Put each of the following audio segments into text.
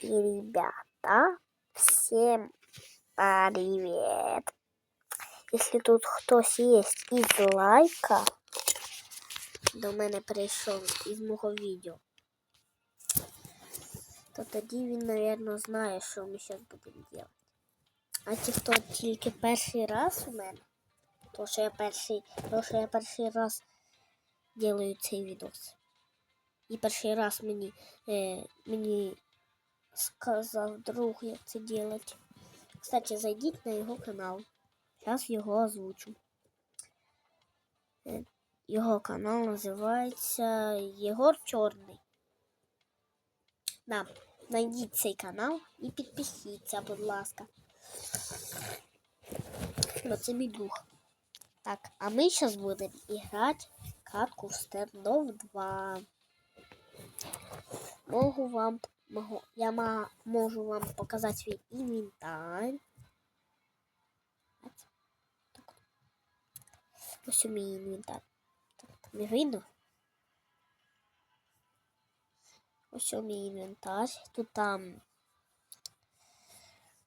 И, ребята, всем привет! Если тут хтось есть із лайка, до мене прийшов із мого відео, то тоді він, наверное, знає, що ми зараз будемо робити. А ті, хто тільки перший раз у мене, то що я перший, то, що я перший раз делаю цей відос. І перший раз мені, е, мені сказав друг, як це делать. Кстати, зайдіть на його канал. Зараз його озвучу. Е, Його канал називається Єгор Чорний. Да, найдіть цей канал і підпишіться, будь ласка. Ну, це мій друг. Так, а ми зараз будемо грати катку в Стендов 2. Могу вам могу, я ма, можу вам показати свій інвентар. Так. Ось у мій інвентар. Так, не видно? Ось у мій інвентар. Тут там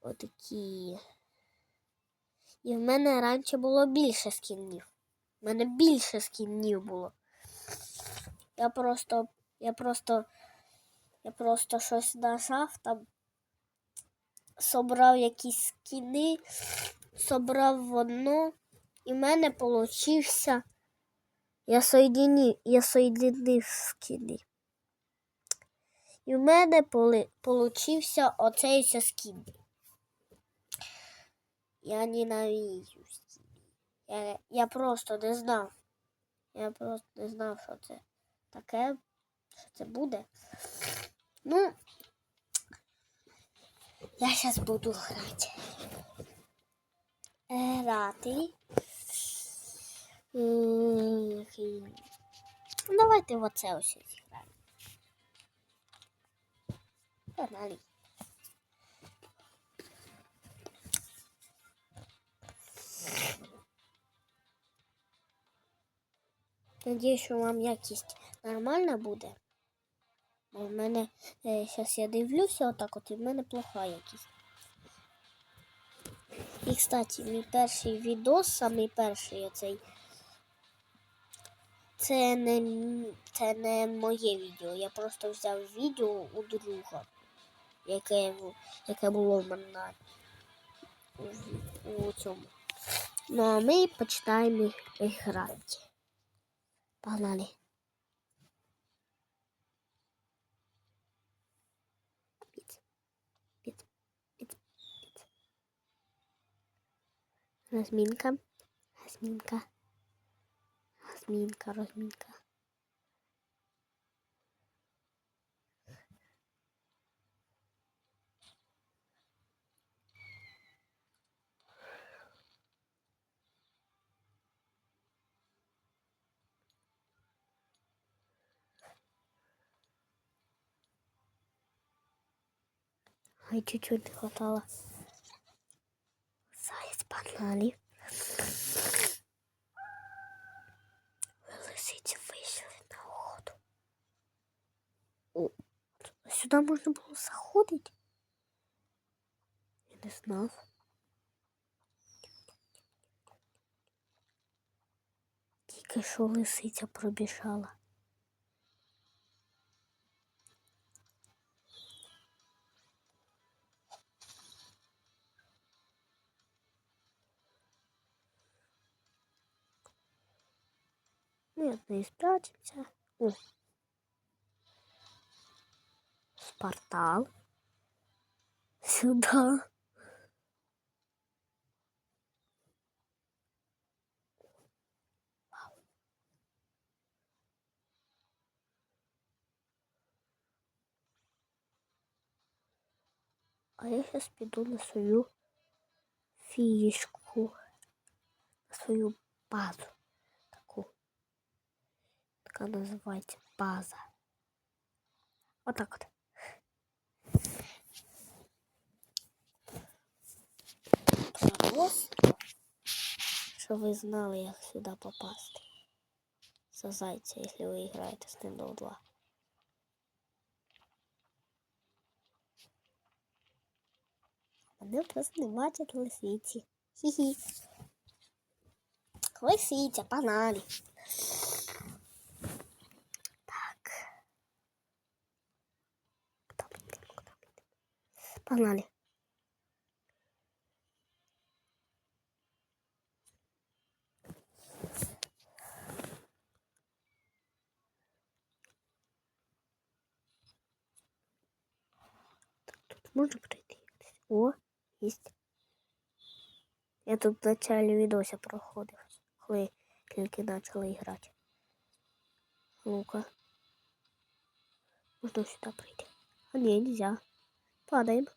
отакі. І в мене раніше було більше скінів. У мене більше скінів було. Я просто, я просто, я просто щось нажав там, собрав якісь скіни, собрав воно, і в мене получився. Я соєдинив, я соєдинив скіни. І в мене получився оцей скін. Я ненавижу скіни. Я, я просто не знав. Я просто не знав, що це таке, що це буде. Ну, я зараз буду грати. Грати. Який- Ну, Давайте в оце ось зіграємо. Погнали. Надіюсь, що вам якість нормальна буде. В мене зараз я дивлюся отак от і в мене плоха якість. І, кстати, мій перший відос, самий перший оцей. Це не, це не моє відео. Я просто взяв відео у друга, яке, яке було в мене на у, у цьому. Ну а ми починаємо грати. Погнали. Розмінка. Розмінка. Розмінка, розмінка. Ай, чуть-чуть не хватало. Погнали. Лисиці вийшли на охоту. О, сюди можна було заходити? Я не знав. Тільки що лисиця пробіжала. Ми от неї спрячемося. О. Спартал. Сюда. А я сейчас піду на свою фішку, на свою базу. Така називається база. Отак от. Просто, щоб ви знали, як сюди попасти. За зайця, якщо ви граєте з Nintendo 2. Вони просто не бачать лисиці. Хі-хі. Лисиця, погнали. Так. Куда мы идем? Куда мы идем? Погнали. Так, тут можно пройти? О, есть. Я тут в началі відося проходив, коли тільки почали грати. Ну-ка. Можна сюди прийти. А ні, нельзя. Падаємо.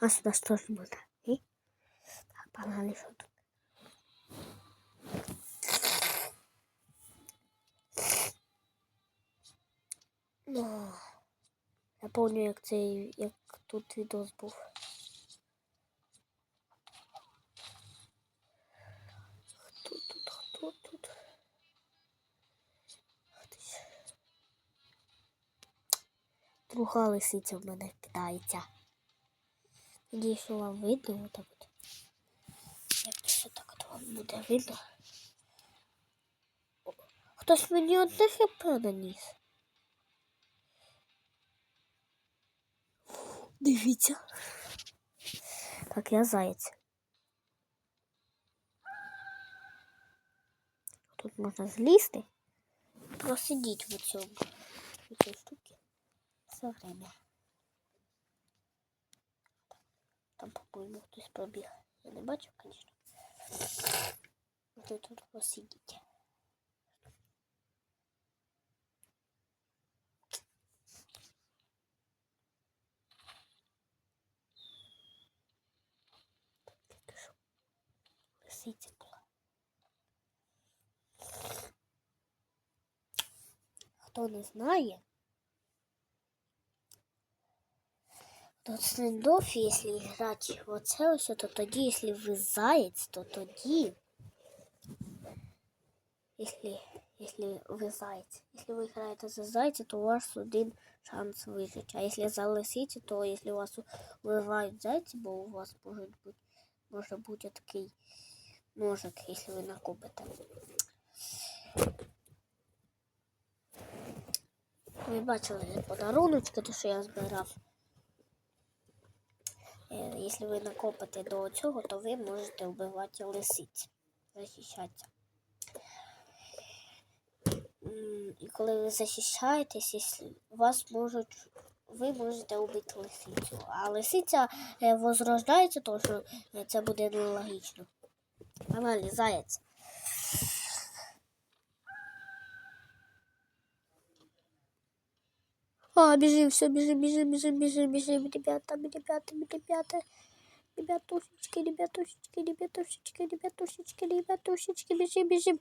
А сюди теж можна. І? Так, погнали, що тут. Ну, я пам'ятаю, як цей, як тут відос був. Друга лисиця в мене кидається. Надіюсь, що вам видно отак от. Як це так от вам буде видно? Хтось мені одне хп наніс. Дивіться. Так, я заяць. Тут можна злізти. Просидіть в цьому. Все время. Там, по-моєму, хтось пробіг. Я не бачив, звісно. Ви тут посидіть. Хто не знає, то стендов, якщо грати в оце ось, то тоді, якщо ви заєць, то тоді, якщо, якщо ви заєць, якщо ви граєте за зайця, то у вас один шанс вижити. А якщо за лисицю, то якщо у вас вбивають зайці, бо у вас може бути, може бути такий ножик, якщо ви накупите. Ви бачили подаруночки, то що я збирав. Е, Якщо ви накопите до цього, то ви можете вбивати лисиць, захищатися. І коли ви захищаєтесь, вас можуть, ви можете вбити лисицю. А лисиця е, возрождається, тому що е, це буде нелогічно. Погнали, заяць. А, бежим, все, бежим, бежим, бежим, бежим, бежим, ребята, ребята, ребята. Ребятушечки, ребятушечки, ребятушечки, ребятушечки, ребятушечки, бежим, бежим.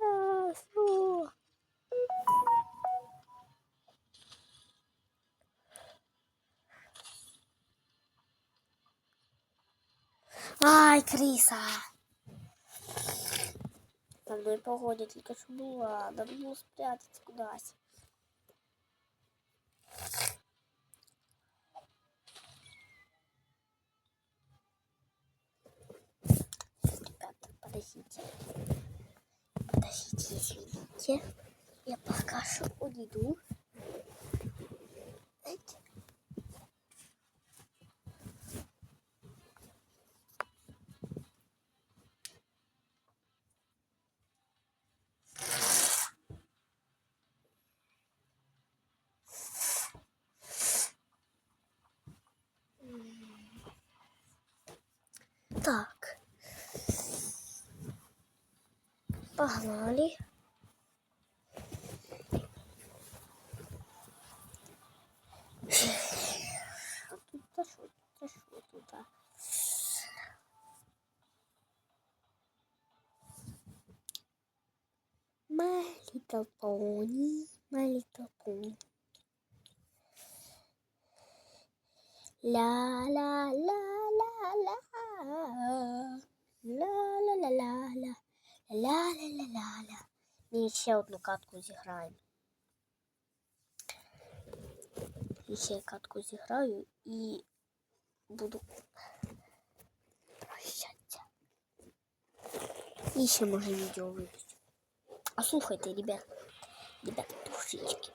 А, фу. Ай, криса. Там мной погода только что была. Надо было спрятаться куда-то. Ребята, подождите. Подождите, извините. Я пока что уйду. Знаете? так. Погнали. Пошел, пошел туда. My little pony, my little pony. La la la. Ла ла ла ла ла І ще одну катку зіграємо. І ще катку зіграю і буду прощатися. І ще може відео. А слухайте, ребят, ребят, душечки.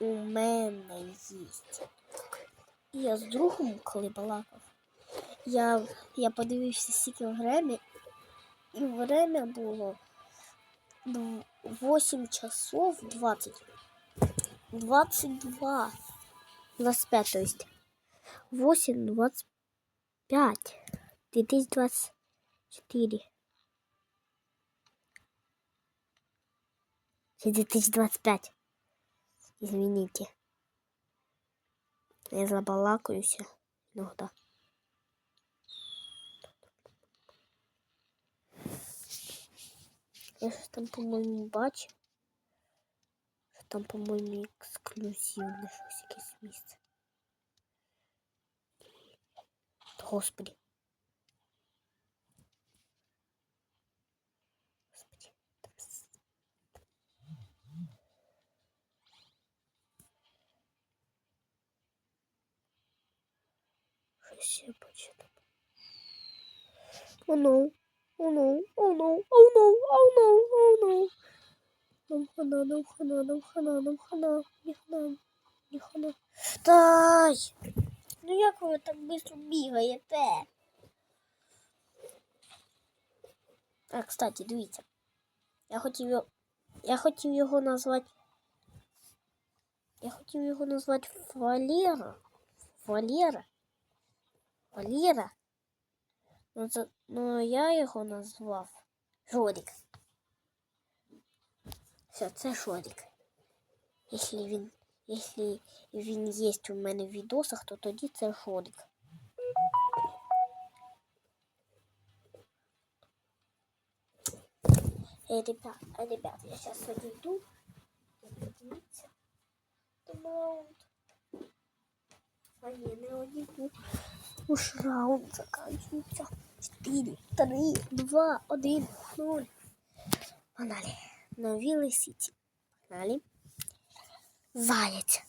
У мене є. Я з другом, коли балакав, я, я подивився скільки время, і время було дв- 8 часов 20. 22. 25, то есть. 8, 25. 2024. Чи 2025. Извините. Я забалакаюся иногда. Я щось там, по-моєму, бачу. Що там, по-моєму, ексклюзивне щось якесь місце. Господи. Господи. там с- Щось я бачу там. О, ну. Oh no, oh no, oh no, oh no, oh no. Нам хана, нам хана, нам хана, нам хана, не хана, не хана. Тай! Ну як ви так швидко бігаєте? А, кстати, дивіться. Я хотів його, я хотів його назвати. Я хотів його назвати Валера. Валера. Валера. Ну, це, ну я його назвав Жорик. Все, це Жорик. Якщо він, якщо він є у мене в відосах, то тоді це Жорик. Эй, ребят, э, ребят, я сейчас отойду. Подивіться. Раунд. А не одійду. Уж раунд заканчивается. 4, 3, 2, 1, 0. Погнали. Нові лисиці. Погнали. Заяць.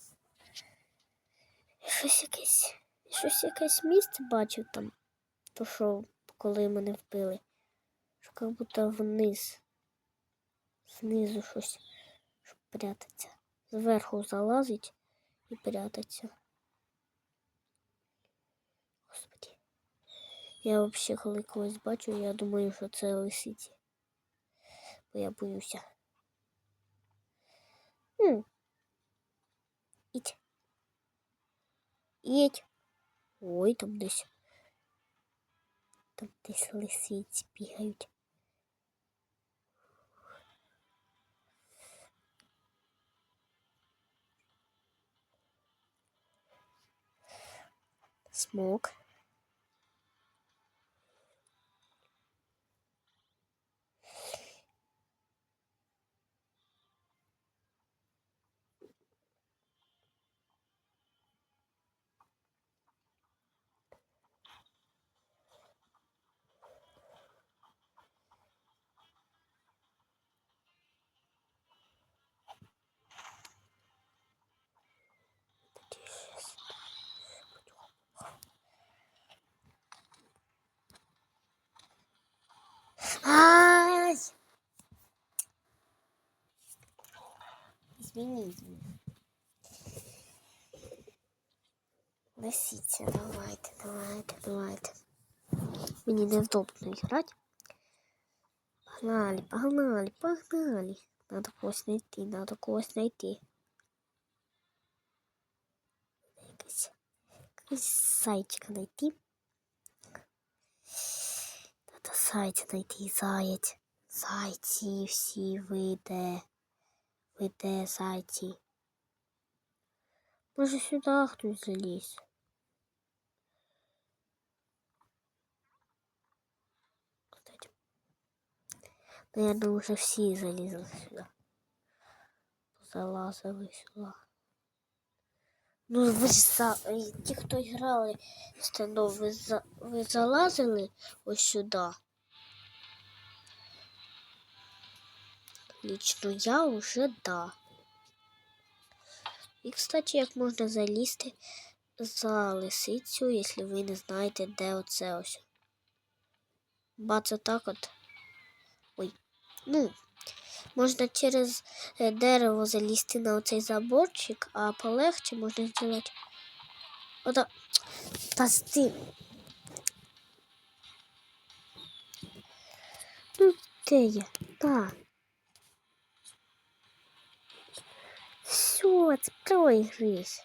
Щось якесь. Щось якесь місце бачив там. То що, коли мене вбили. Що як будто вниз. Знизу щось. Щоб прятатися. Зверху залазить і прятаться. Я взагалі, коли когось бачу, я думаю, що це лисиці. Бо я боюся. М. Ідь. Ідь. Ой, там десь. Там десь лисиці бігають. Смок. Ай! Извини, извини. Давайте, давайте, давайте. Мне неудобно играть. Погнали, погнали, погнали. Надо когось найти, надо когось найти. Якось, якось зайчика найти. Надо зайця знайти, заяць. Зайці всі вийде. Вийде зайці. Може сюди хтось заліз. Наверное, уже всі залізли сюди. залазили сюди. Ну, ви за... ті, хто грали в стендов, ви, за... ви залазили ось сюди. Лично я уже да. І, кстати, як можна залізти за лисицю, якщо ви не знаєте, де оце ось. Бац, так от. Ой. Ну, можна через е, дерево залізти на оцей заборчик, а полегче можна зробити. Ота. Цим. Ну, де я? Так. Все, це проігриш.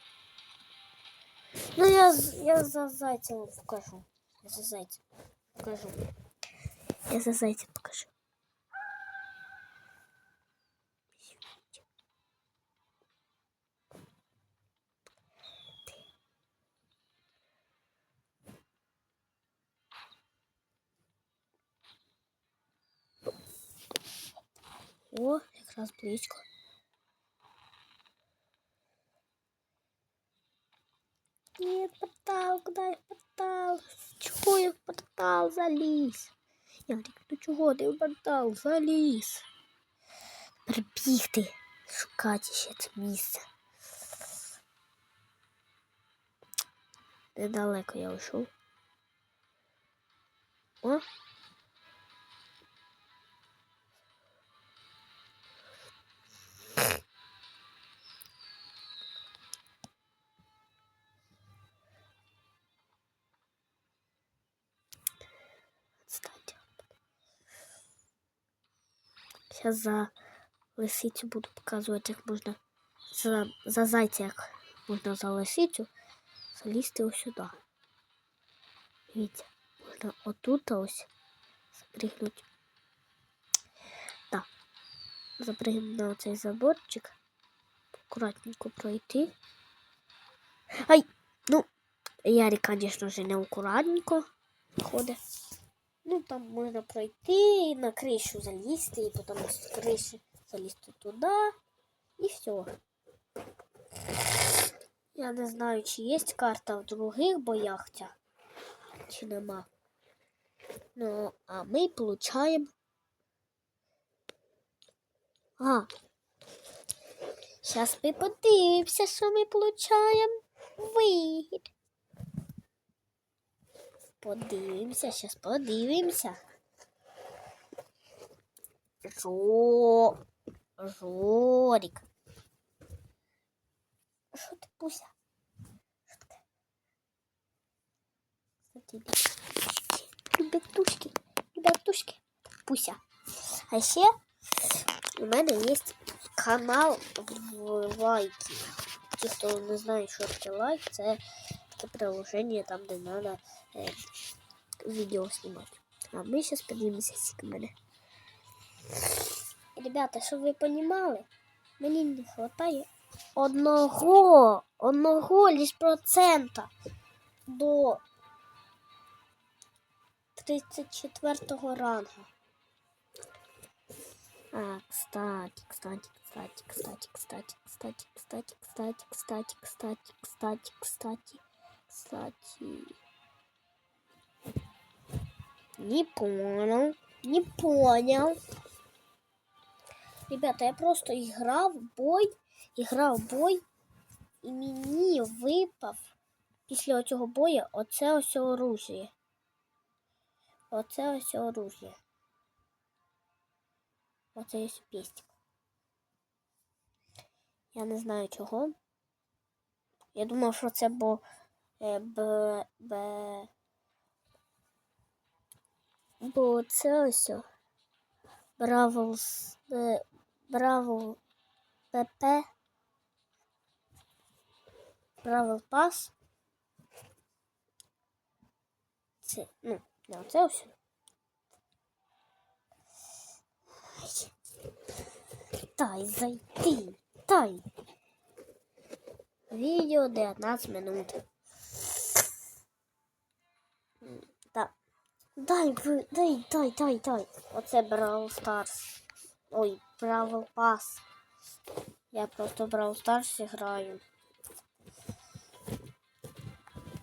Ну, я, я за зайцем покажу. Я за зайцем покажу. Я за зайцем покажу. О, якраз близько. Нет, портал, куда я в портал? Чого я в портал заліз? Ярик, ну чого ти в портал заліз? Прибігти, шукати ще це місце. Недалеко я йшов. О. Сейчас за лисицю буду показувати, як можна за, за зайця, як можна за лисицю залізти ось сюди. Дивіться, можна отут ось запригнути. Так. Запригнути на оцей заборчик. Акуратненько пройти. Ай! Ну, Ярик, звісно ж, не акуратненько ходить. Ну, там можна пройти на кришу залізти, і потім з криші залізти туди. І все. Я не знаю, чи є карта в других боях чи нема. Ну, а ми получаємо. А. Зараз ми подивимося, що ми получаємо. Вихід. Подивимося, зараз подивимося. Жо... Жорик. Що ти, Пуся? Що таке? Кстати, Ребятушки, ребятушки, Пуся. А ще у мене є канал в лайки. Ті, хто не знає, що таке лайк, це таке приложення, там, де треба е, відео знімати. А ми зараз подивимося скільки мене. Ребята, щоб ви розуміли, мені не вистачає одного, одного лиш процента до 34 рангу. А, кстати, кстати, кстати, кстати, кстати, кстати, кстати, кстати, кстати, кстати, кстати, кстати, кстати. Не понял, не понял. Ребята, я просто играл в бой, играв в бой, і мені випав після цього бою оце ось оружие. Оце ось оружие. Оце ось пестик. Я не знаю чого. Я думав, що це бо б, б, бо це ось. Бравл е, Бравл ПП. Бравл Пас. Це, ну, не це ось. Дай зайти. Дай. Відео 19 минут. Так. Дай, дай, дай, дай, дай. Оце Brawl Stars. Ой, Brawl Pass. Я просто Brawl Stars граю.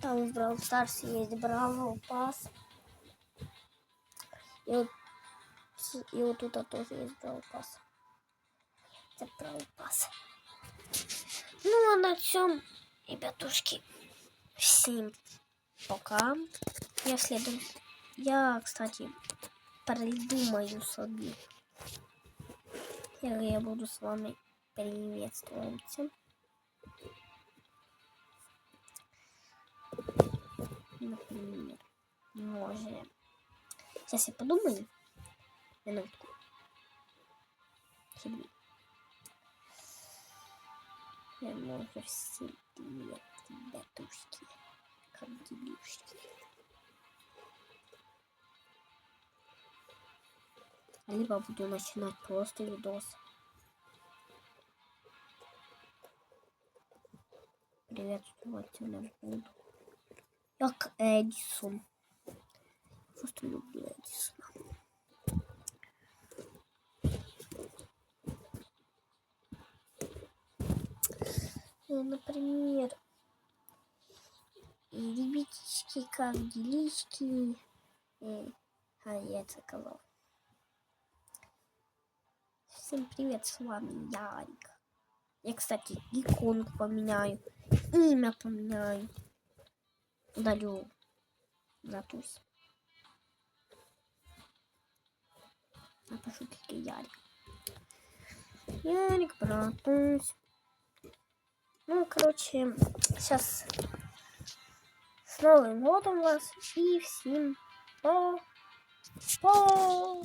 Там в Brawl Stars є Brawl Pass. І от, і от тут теж є Brawl Pass. Це Brawl Pass. Ну а на цьому, ребятушки, всім пока. Я следом. Я, кстати, придумаю собі. як Я буду с вами приветствоваться. Например, може. Сейчас я подумаю. Минутку. Чи дві. Я може всі дві ребятушки. Как делюшки. Либо буду начинать просто видос. Приветствовать не буду. Як Едісон. Просто люблю Едісона. Ну, Например, ребятички, как делишки? Э, А я сказал. Всем привет, с вами Ярик. Я, кстати, иконку поменяю, имя поменяю. Удалю Натусь. Напишу только Ярик. Ярик, братусь. Ну, короче, сейчас с Новым годом вас и всем по... По...